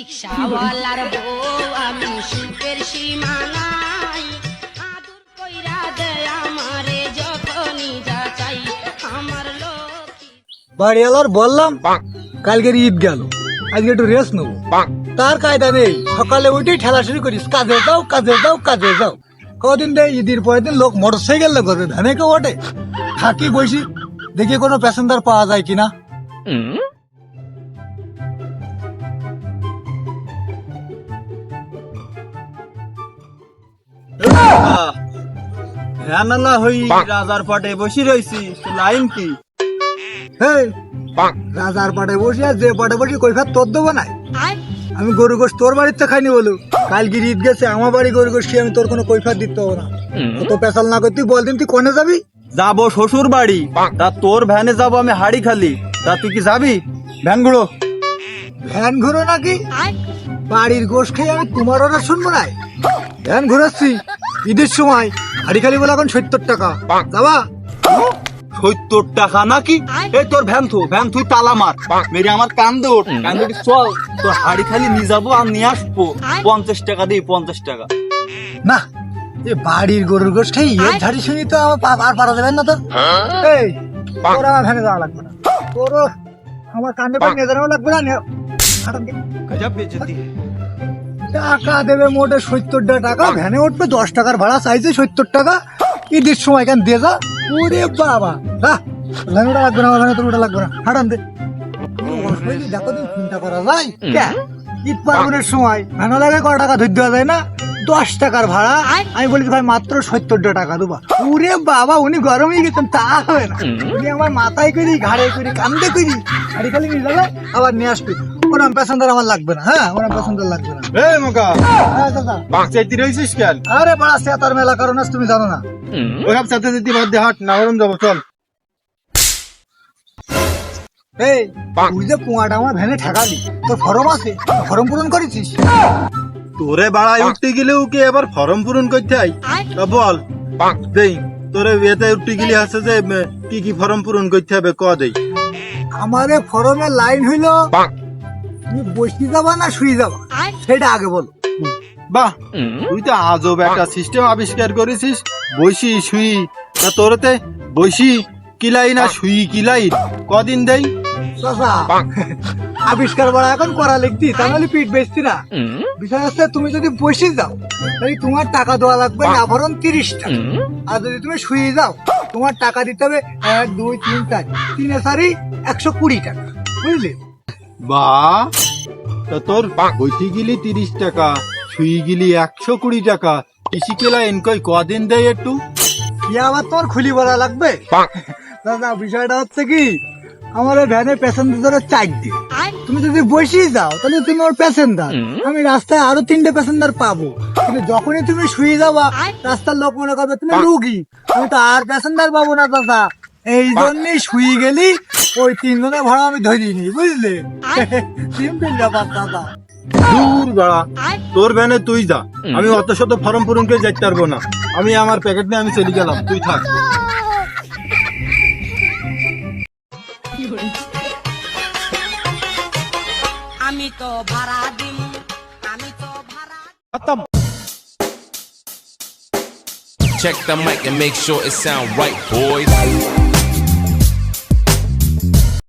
রিক্সাওয়ালার বউ আমি সুখের সীমানাই আদর কইরা দেয় আমারে যখনই যা চাই আমার বাড়িওয়ালার বললাম কালকের ঈদ গেল আজকে একটু রেস্ট নেব। তার কায়দা নেই সকালে উঠেই ঠেলা শুরু করিস কাজে যাও কাজে যাও কাজে যাও। কদিন দেয় ঈদের পরের দিন লোক মোটর সাইকেল করবে ভ্যানে কেউ ওঠে? থাকি বসি দেখি কোনো প্যাসেঞ্জার পাওয়া যায় কিনা? হ্যাঁ না হই রাজার পাটে বসে রইছি লাইন কি? রাজার পাটে বসি আর যে পাটে বসি কৈফাত তোর দেবো নাই? আমি গরু গোশ তোর বাড়িতে খাইনি বলু। কালকে ঈদ গেছে আমার বাড়ি গরু গোশ আমি তোর কোনো কৈফাত দিতে হব না। তো পেশাল না করতে বল দিন তুই কোনে যাবি? যাব শ্বশুর বাড়ি। তা তোর ভ্যানে যাব আমি হাড়ি খালি। তা তুই কি যাবি? ভ্যান ঘুরো। ভ্যান ঘুরো নাকি? বাড়ির গোশ খেয়ে আমি তোমার অর্ডার শুনব না ভ্যান ঘুরাচ্ছি। ঈদের সময় হাড়ি খালি বলে এখন সত্তর টাকা। যাবা? সত্তর টাকা নাকি? এই তোর ভ্যান থু ভ্যান তুই তালা মার। মেরে আমার কান দৌড়। কান দৌড়ি চল তোর হাড়ি খালি নিয়ে যাব আর নিয়ে আসব। পঞ্চাশ টাকা দিই পঞ্চাশ টাকা। না এ বাড়ির গরুর গোশ খেয়ে ইয়ে ঝাড়ি শুনি তো আমার পা- আর পারা যাবেন না তো? এই তোর আমার ভ্যানে যাওয়া লাগবে না। তোরও আমার কানে পায়ে নিয়ে যাওয়া লাগবে না গজব বেজতি। টাকা দেবে মোটে সত্তর টাকা ভ্যানে উঠবে দশ টাকার ভাড়া চাইছে সত্তর টাকা। ঈদের সময় কেন দিয়ে যা? ওরে বাবা। হ্যাঁ ভ্যান ওটা লাগবে না ভ্যানে তোর ওটা লাগবে না। হাঁটান দে। দেখো তুমি চিন্তা করা যায়। ঈদ পার্বণের সময় ভ্যান লাগে কত টাকা ধরে দেওয়া যায় না? দশ টাকার ভাড়া। আমি বলি ভাই মাত্র সত্তর টাকা দেবো। ওরে বাবা উনি গরমই গেছেন তা হবে না। উনি আমার মাথায় করি ঘাড়ে করি কান্দে করি। গাড়ি খালি নিয়ে যাবে আবার নিয়ে আসবে। ওরম প্যাসেঞ্জার আমার লাগবে না হ্যাঁ ওরম প্যাসেঞ্জার লাগবে না। এই মোকা হ্যাঁ দাদা। চাইতে রয়েছিস কেন? আরে বড়া সেতার মেলা কারণ তুমি জানো না। ওসব সাথে বাদ দিয়ে হাট নাগরম যাব চল। এই তুই যে কুয়াটা আমার ভ্যানে ঠেকালি তোর ফরম আছে? ফরম পূরণ করেছিস? তোরে বাড়ায় উঠতে গেলেও কি এবার ফর্ম পূরণ করতে হয়? তা বল। দেই তোরে বিয়েতে উঠতে গেলে আছে যে কি কি ফর্ম পূরণ করতে হবে ক দেই। আমারে ফরমের লাইন হইল তুমি বসি যাবা না শুয়ে যাবা? সেটা আগে বল। বাহ তুই তো আজব একটা সিস্টেম আবিষ্কার করেছিস। বসি শুই। তা তোরতে বসি কিলাই না শুই কিলাই? কদিন দেই? আবিষ্কার বড় এখন করা লিখতি তাহলে পিঠ বেচতি না। বিষয় হচ্ছে তুমি যদি বসে যাও তাহলে তোমার টাকা দেওয়া লাগবে না ভরণ তিরিশ টাকা। আর যদি তুমি শুয়ে যাও তোমার টাকা দিতে হবে এক দুই তিন চার তিনে চারি একশো কুড়ি টাকা। বুঝলি? বা তা তোর বইতে গেলি তিরিশ টাকা গেলি একশো কুড়ি টাকা। কৃষি কেলা এনকই কদিন দেয় একটু? কি আবার তোমার খুলি বলা লাগবে? দাদা বিষয়টা হচ্ছে কি আমার ভ্যানে প্যাসেঞ্জার চার দিন। তুমি যদি বসিয়ে যাও তাহলে তুমি ওর প্যাসেঞ্জার। আমি রাস্তায় আরও তিনটে প্যাসেঞ্জার পাবো। কিন্তু যখনই তুমি শুয়ে যাবা রাস্তার লোক মনে করবে তুমি রুগী। আমি তো আর প্যাসেঞ্জার পাবো না দাদা। এই জন্যই শুয়ে গেলি ওই তিনজনের ভাড়া আমি ধরিনি বুঝলে? সিম্পল ব্যাপার দাদা। দূর বাড়া তোর ভ্যানে তুই যা আমি অত শত ফর্ম পূরণ করে যাইতে পারব না। আমি আমার প্যাকেট নিয়ে আমি চলে গেলাম তুই থাক। আমি তো ভাড়া দিম আমি তো ভাড়া Check the mic and make sure it sound right, boys.